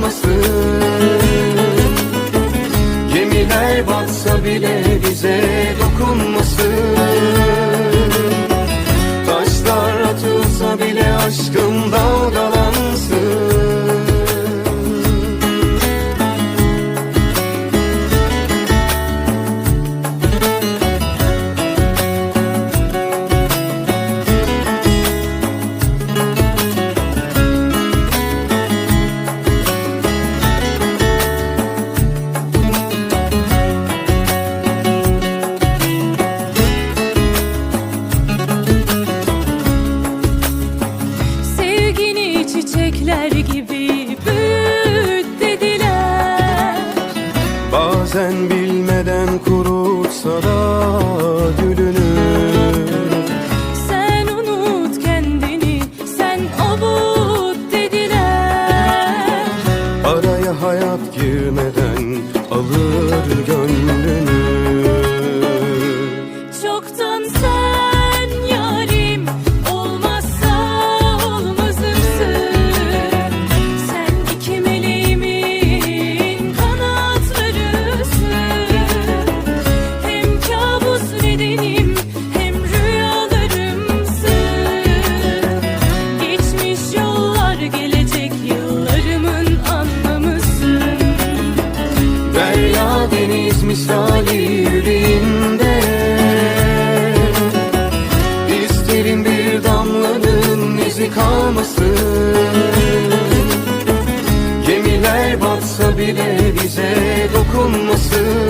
olmasın? girmeden deniz misali yüreğimde İsterim bir damlanın izi kalmasın Gemiler batsa bile bize dokunmasın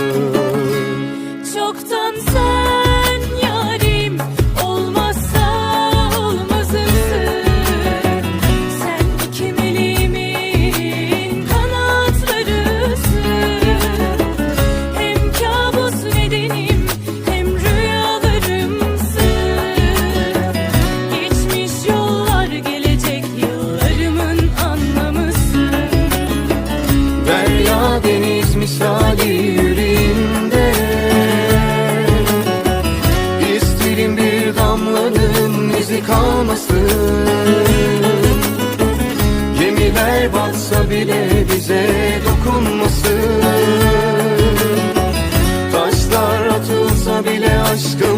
misali yüreğimde. İsterim bir damlanın izi kalmasın. Gemiler batsa bile bize dokunmasın. Taşlar atılsa bile aşkın